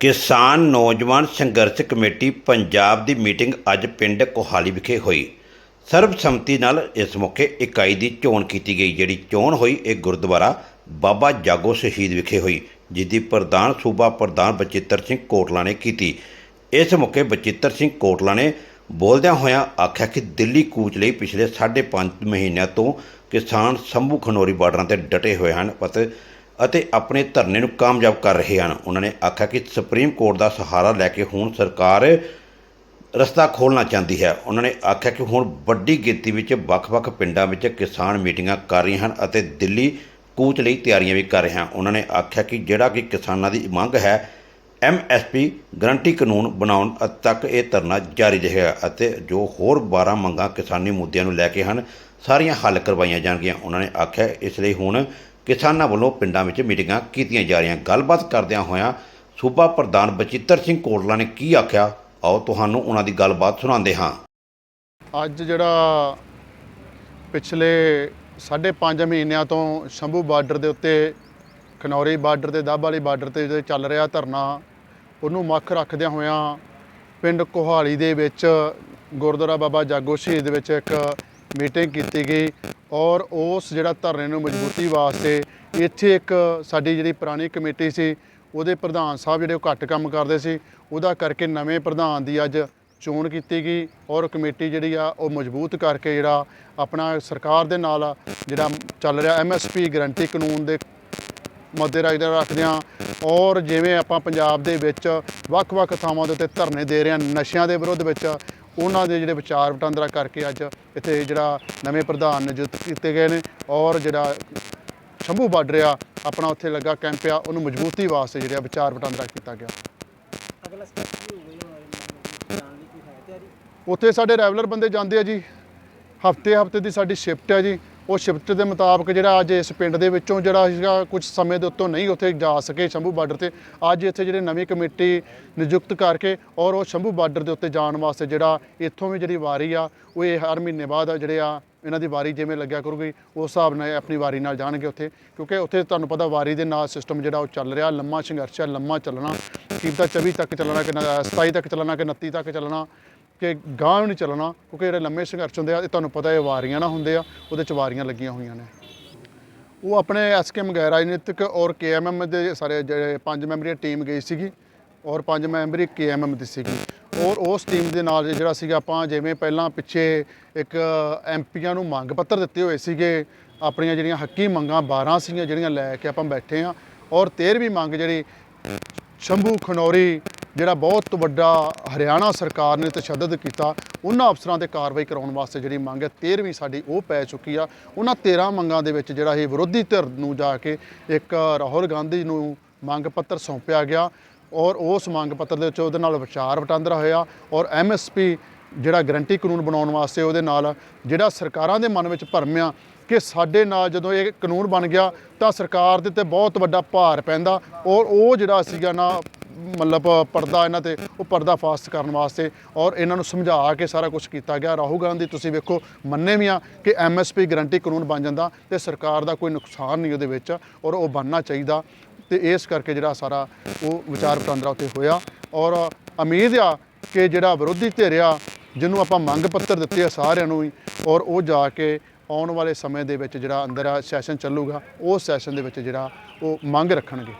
ਕਿਸਾਨ ਨੌਜਵਾਨ ਸੰਘਰਸ਼ ਕਮੇਟੀ ਪੰਜਾਬ ਦੀ ਮੀਟਿੰਗ ਅੱਜ ਪਿੰਡ ਕੋਹਾਲੀ ਵਿਖੇ ਹੋਈ। ਸਰਬਸੰਮਤੀ ਨਾਲ ਇਸ ਮੌਕੇ ਇਕਾਈ ਦੀ ਚੋਣ ਕੀਤੀ ਗਈ, ਜਿਹੜੀ ਚੋਣ ਹੋਈ ਇਹ ਗੁਰਦੁਆਰਾ ਬਾਬਾ ਜਾਗੋ ਸ਼ਹੀਦ ਵਿਖੇ ਹੋਈ ਜਿਸ ਦੀ ਪ੍ਰਧਾਨ ਸੂਬਾ ਪ੍ਰਧਾਨ ਬਚਿੱਤਰ ਸਿੰਘ ਕੋਟਲਾ ਨੇ ਕੀਤੀ। ਇਸ ਮੌਕੇ ਬਚਿੱਤਰ ਸਿੰਘ ਕੋਟਲਾ ਨੇ ਬੋਲਦਿਆਂ ਹੋਇਆਂ ਆਖਿਆ ਕਿ ਦਿੱਲੀ ਕੂਚ ਲਈ ਪਿਛਲੇ 5.5 ਮਹੀਨਿਆਂ ਤੋਂ ਕਿਸਾਨ ਸੰਭੂ ਖਨੌਰੀ ਬਾਰਡਰਾਂ ਤੇ ਡਟੇ ਹੋਏ ਹਨ, ਅਤੇ ਅਤੇ ਆਪਣੇ ਧਰਨੇ ਨੂੰ ਕਾਮਯਾਬ ਕਰ ਰਹੇ ਹਨ। ਉਹਨਾਂ ਨੇ ਆਖਿਆ ਕਿ ਸੁਪਰੀਮ ਕੋਰਟ ਦਾ ਸਹਾਰਾ ਲੈ ਕੇ ਹੁਣ ਸਰਕਾਰ ਰਸਤਾ ਖੋਲ੍ਹਣਾ ਚਾਹੁੰਦੀ ਹੈ। ਉਹਨਾਂ ਨੇ ਆਖਿਆ ਕਿ ਹੁਣ ਵੱਡੀ ਗਿਣਤੀ ਵਿੱਚ ਵੱਖ-ਵੱਖ ਪਿੰਡਾਂ ਵਿੱਚ ਕਿਸਾਨ ਮੀਟਿੰਗਾਂ ਕਰ ਰਹੀਆਂ ਹਨ ਅਤੇ ਦਿੱਲੀ ਕੂਚ ਲਈ ਤਿਆਰੀਆਂ ਵੀ ਕਰ ਰਹੇ ਹਨ। ਉਹਨਾਂ ਨੇ ਆਖਿਆ ਕਿ ਜਿਹੜਾ ਕਿ ਕਿਸਾਨਾਂ ਦੀ ਮੰਗ ਹੈ ਐਮਐਸਪੀ ਗਰੰਟੀ ਕਾਨੂੰਨ ਬਣਾਉਣ ਤੱਕ ਇਹ ਧਰਨਾ ਜਾਰੀ ਰਹੇਗਾ ਅਤੇ ਜੋ ਹੋਰ 12 ਮੰਗਾਂ ਕਿਸਾਨੀ ਮੁੱਦਿਆਂ ਨੂੰ ਲੈ ਕੇ ਹਨ, ਸਾਰੀਆਂ ਹੱਲ ਕਰਵਾਈਆਂ ਜਾਣਗੀਆਂ। ਉਹਨਾਂ ਨੇ ਆਖਿਆ ਇਸ ਲਈ ਹੁਣ ਕਿਸਾਨਾਂ ਵੱਲੋਂ ਪਿੰਡਾਂ ਵਿੱਚ ਮੀਟਿੰਗਾਂ ਕੀਤੀਆਂ ਜਾ ਰਹੀਆਂ। ਗੱਲਬਾਤ ਕਰਦਿਆਂ ਹੋਇਆਂ ਸੂਬਾ ਪ੍ਰਧਾਨ ਬਚਿੱਤਰ ਸਿੰਘ ਕੋਟਲਾ ਨੇ ਕੀ ਆਖਿਆ? ਆਓ ਤੁਹਾਨੂੰ ਉਹਨਾਂ ਦੀ ਗੱਲਬਾਤ ਸੁਣਾਉਂਦੇ ਹਾਂ। ਅੱਜ ਜਿਹੜਾ ਪਿਛਲੇ 5.5 ਮਹੀਨਿਆਂ ਤੋਂ ਸ਼ੰਭੂ ਬਾਰਡਰ ਦੇ ਉੱਤੇ, ਖਨੌਰੀ ਬਾਰਡਰ ਤੇ ਦਾਬ ਵਾਲੀ ਬਾਰਡਰ ਤੇ ਜਿਹੜੇ ਚੱਲ ਰਿਹਾ ਧਰਨਾ, ਉਹਨੂੰ ਮੁੱਖ ਰੱਖਦਿਆਂ ਹੋਇਆਂ ਪਿੰਡ ਕੋਹਾਲੀ ਦੇ ਵਿੱਚ ਗੁਰਦੁਆਰਾ ਬਾਬਾ ਜਾਗੋ ਸ਼ਹੀਦ ਵਿੱਚ ਇੱਕ ਮੀਟਿੰਗ ਕੀਤੀ ਗਈ। ਔਰ ਉਸ ਜਿਹੜਾ ਧਰਨੇ ਨੂੰ ਮਜ਼ਬੂਤੀ ਵਾਸਤੇ ਇੱਥੇ ਇੱਕ ਸਾਡੀ ਜਿਹੜੀ ਪੁਰਾਣੀ ਕਮੇਟੀ ਸੀ, ਉਹਦੇ ਪ੍ਰਧਾਨ ਸਾਹਿਬ ਜਿਹੜੇ ਉਹ ਘੱਟ ਕੰਮ ਕਰਦੇ ਸੀ, ਉਹਦਾ ਕਰਕੇ ਨਵੇਂ ਪ੍ਰਧਾਨ ਦੀ ਅੱਜ ਚੋਣ ਕੀਤੀ ਗਈ ਔਰ ਕਮੇਟੀ ਜਿਹੜੀ ਆ, ਉਹ ਮਜ਼ਬੂਤ ਕਰਕੇ ਜਿਹੜਾ ਆਪਣਾ ਸਰਕਾਰ ਦੇ ਨਾਲ ਜਿਹੜਾ ਚੱਲ ਰਿਹਾ ਐਮਐਸਪੀ ਗਰੰਟੀ ਕਾਨੂੰਨ ਦੇ ਮੱਦੇ ਨਜ਼ਰ ਰੱਖਦੇ ਹਾਂ ਔਰ ਜਿਵੇਂ ਆਪਾਂ ਪੰਜਾਬ ਦੇ ਵਿੱਚ ਵੱਖ-ਵੱਖ ਥਾਵਾਂ ਦੇ ਉੱਤੇ ਧਰਨੇ ਦੇ ਰਹੇ ਹਾਂ, ਨਸ਼ਿਆਂ ਦੇ ਵਿਰੁੱਧ ਵਿੱਚ ਉਹਨਾਂ ਦੇ ਜਿਹੜੇ ਵਿਚਾਰ ਵਟਾਂਦਰਾ ਕਰਕੇ ਅੱਜ ਇੱਥੇ ਜਿਹੜਾ ਨਵੇਂ ਪ੍ਰਧਾਨ ਨਿਯੁਕਤ ਕੀਤੇ ਗਏ ਨੇ ਔਰ ਜਿਹੜਾ ਸ਼ੰਭੂ ਬਾਰਡਰ ਆ ਆਪਣਾ ਉੱਥੇ ਲੱਗਾ ਕੈਂਪ ਆ ਉਹਨੂੰ ਮਜ਼ਬੂਤੀ ਵਾਸਤੇ ਜਿਹੜਾ ਵਿਚਾਰ ਵਟਾਂਦਰਾ ਕੀਤਾ ਗਿਆ। ਅਗਲਾ ਸਟੈਪ ਕੀ ਹੋਊਗਾ ਜੀ? ਜਾਣ ਲਈ ਕੋਈ ਹੈ ਤਿਆਰੀ? ਉੱਥੇ ਸਾਡੇ ਰੈਗੂਲਰ ਬੰਦੇ ਜਾਂਦੇ ਆ ਜੀ। ਹਫ਼ਤੇ ਹਫ਼ਤੇ ਦੀ ਸਾਡੀ ਸ਼ਿਫਟ ਹੈ ਜੀ। ਉਹ ਸ਼ਿਫਟ ਦੇ ਮੁਤਾਬਕ ਜਿਹੜਾ ਅੱਜ ਇਸ ਪਿੰਡ ਦੇ ਵਿੱਚੋਂ ਜਿਹੜਾ ਸੀਗਾ ਕੁਝ ਸਮੇਂ ਦੇ ਉੱਤੋਂ ਨਹੀਂ ਉੱਥੇ ਜਾ ਸਕੇ ਸ਼ੰਭੂ ਬਾਰਡਰ ਤੇ। ਅੱਜ ਇੱਥੇ ਜਿਹੜੇ ਨਵੀਂ ਕਮੇਟੀ ਨਿਯੁਕਤ ਕਰਕੇ ਔਰ ਉਹ ਸ਼ੰਭੂ ਬਾਰਡਰ ਦੇ ਉੱਤੇ ਜਾਣ ਵਾਸਤੇ ਜਿਹੜਾ ਇੱਥੋਂ ਵੀ ਜਿਹੜੀ ਵਾਰੀ ਆ, ਉਹ ਇਹ ਹਰ ਮਹੀਨੇ ਬਾਅਦ ਜਿਹੜੇ ਆ ਇਹਨਾਂ ਦੀ ਵਾਰੀ ਜਿਵੇਂ ਲੱਗਿਆ ਕਰੂਗੀ, ਉਸ ਹਿਸਾਬ ਨਾਲ ਆਪਣੀ ਵਾਰੀ ਨਾਲ ਜਾਣਗੇ ਉੱਥੇ। ਕਿਉਂਕਿ ਉੱਥੇ ਤੁਹਾਨੂੰ ਪਤਾ ਵਾਰੀ ਦੇ ਨਾਲ ਸਿਸਟਮ ਜਿਹੜਾ ਉਹ ਚੱਲ ਰਿਹਾ, ਲੰਮਾ ਸੰਘਰਸ਼ ਹੈ ਲੰਮਾ ਚੱਲਣਾ। ਕੀਮਤਾ 24 ਤੱਕ ਚੱਲਣਾ ਕਿ 27 ਤੱਕ ਚੱਲਣਾ ਕਿ 29 ਤੱਕ ਚੱਲਣਾ। ਕਿ ਗਾਂਹ ਨਹੀਂ ਚੱਲਣਾ, ਕਿਉਂਕਿ ਜਿਹੜੇ ਲੰਮੇ ਸੰਘਰਸ਼ ਹੁੰਦੇ ਆ, ਇਹ ਤੁਹਾਨੂੰ ਪਤਾ ਇਹ ਵਾਰੀਆਂ ਨਾ ਹੁੰਦੇ ਆ, ਉਹਦੇ ਚ ਵਾਰੀਆਂ ਲੱਗੀਆਂ ਹੋਈਆਂ ਨੇ। ਉਹ ਆਪਣੇ ਐਸਕੇਐਮ ਗੈਰ ਰਾਜਨੀਤਿਕ ਔਰ ਕੇਐਮਐਮ ਦੇ ਸਾਰੇ ਜਿਹੜੇ ਪੰਜ ਮੈਂਬਰੀ ਟੀਮ ਗਈ ਸੀਗੀ, ਔਰ ਪੰਜ ਮੈਂਬਰੀ ਕੇਐਮਐਮ ਦੀ ਸੀਗੀ। ਔਰ ਉਸ ਟੀਮ ਦੇ ਨਾਲ ਜਿਹੜਾ ਸੀਗਾ, ਆਪਾਂ ਜਿਵੇਂ ਪਹਿਲਾਂ ਪਿੱਛੇ ਇੱਕ ਐਮਪੀਆਂ ਨੂੰ ਮੰਗ ਪੱਤਰ ਦਿੱਤੇ ਹੋਏ ਸੀਗੇ, ਆਪਣੀਆਂ ਜਿਹੜੀਆਂ ਹੱਕੀ ਮੰਗਾਂ 12 ਸੀਗੀਆਂ ਜਿਹੜੀਆਂ ਲੈ ਕੇ ਆਪਾਂ ਬੈਠੇ ਆ, ਔਰ 13ਵੀਂ ਮੰਗ ਜਿਹੜੀ ਸ਼ੰਭੂ ਖਨੌਰੀ ਜਿਹੜਾ ਬਹੁਤ ਵੱਡਾ ਹਰਿਆਣਾ ਸਰਕਾਰ ਨੇ ਤਸ਼ੱਦਦ ਕੀਤਾ, ਉਹਨਾਂ ਅਫਸਰਾਂ ਤੇ ਕਾਰਵਾਈ ਕਰਾਉਣ ਵਾਸਤੇ ਜਿਹੜੀ ਮੰਗ ਹੈ 13ਵੀਂ ਸਾਡੀ ਉਹ ਪੈ ਚੁੱਕੀ ਆ। ਉਹਨਾਂ 13 ਮੰਗਾਂ ਦੇ ਵਿੱਚ ਜਿਹੜਾ ਇਹ ਵਿਰੋਧੀ ਧਿਰ ਨੂੰ ਜਾ ਕੇ ਇੱਕ ਰਾਹੁਲ ਗਾਂਧੀ ਨੂੰ ਮੰਗ ਪੱਤਰ ਸੌਂਪਿਆ ਗਿਆ ਔਰ ਉਸ ਮੰਗ ਪੱਤਰ ਦੇ ਵਿੱਚ ਉਹਦੇ ਨਾਲ ਵਿਚਾਰ ਵਟਾਂਦਰਾ ਹੋਇਆ ਔਰ ਐਮਐਸਪੀ ਜਿਹੜਾ ਗਰੰਟੀ ਕਾਨੂੰਨ ਬਣਾਉਣ ਵਾਸਤੇ ਉਹਦੇ ਨਾਲ ਜਿਹੜਾ ਸਰਕਾਰਾਂ ਦੇ ਮਨ ਵਿੱਚ ਭਰਮਿਆ ਕਿ ਸਾਡੇ ਨਾਲ ਜਦੋਂ ਇਹ ਕਾਨੂੰਨ ਬਣ ਗਿਆ ਤਾਂ ਸਰਕਾਰ ਦੇ ਤੇ ਬਹੁਤ ਵੱਡਾ ਭਾਰ ਪੈਂਦਾ ਔਰ ਉਹ ਜਿਹੜਾ ਸੀਗਾ ਨਾ ਮਤਲਬ ਪਰਦਾ ਇਹਨਾਂ ਤੇ, ਉਹ ਪਰਦਾ ਫਾਸਟ ਕਰਨ ਵਾਸਤੇ ਔਰ ਇਹਨਾਂ ਨੂੰ ਸਮਝਾ ਕੇ ਸਾਰਾ ਕੁਝ ਕੀਤਾ ਗਿਆ। ਰਾਹੁਲ ਗਾਂਧੀ ਤੁਸੀਂ ਵੇਖੋ, ਮੰਨੇ ਵੀ ਆ ਕਿ ਐਮਐਸਪੀ ਗਰੰਟੀ ਕਾਨੂੰਨ ਬਣ ਜਾਂਦਾ ਤੇ ਸਰਕਾਰ ਦਾ ਕੋਈ ਨੁਕਸਾਨ ਨਹੀਂ ਉਹਦੇ ਵਿੱਚ ਔਰ ਉਹ ਬਣਨਾ ਚਾਹੀਦਾ ਤੇ ਇਸ ਕਰਕੇ ਜਿਹੜਾ ਸਾਰਾ ਉਹ ਵਿਚਾਰ ਵਟਾਂਦਰਾ ਉੱਤੇ ਹੋਇਆ ਔਰ ਉਮੀਦ ਆ ਕਿ ਜਿਹੜਾ ਵਿਰੋਧੀ ਧਿਰ ਆ, ਜਿਹਨੂੰ ਆਪਾਂ ਮੰਗ ਪੱਤਰ ਦਿੱਤੇ ਆ ਸਾਰਿਆਂ ਨੂੰ ਹੀ ਔਰ ਉਹ ਜਾ ਕੇ ਆਉਣ ਵਾਲੇ ਸਮੇਂ ਦੇ ਵਿੱਚ ਜਿਹੜਾ ਅੰਦਰ ਸੈਸ਼ਨ ਚੱਲੂਗਾ, ਉਸ ਸੈਸ਼ਨ ਦੇ ਵਿੱਚ ਜਿਹੜਾ ਉਹ ਮੰਗ ਰੱਖਣਗੇ।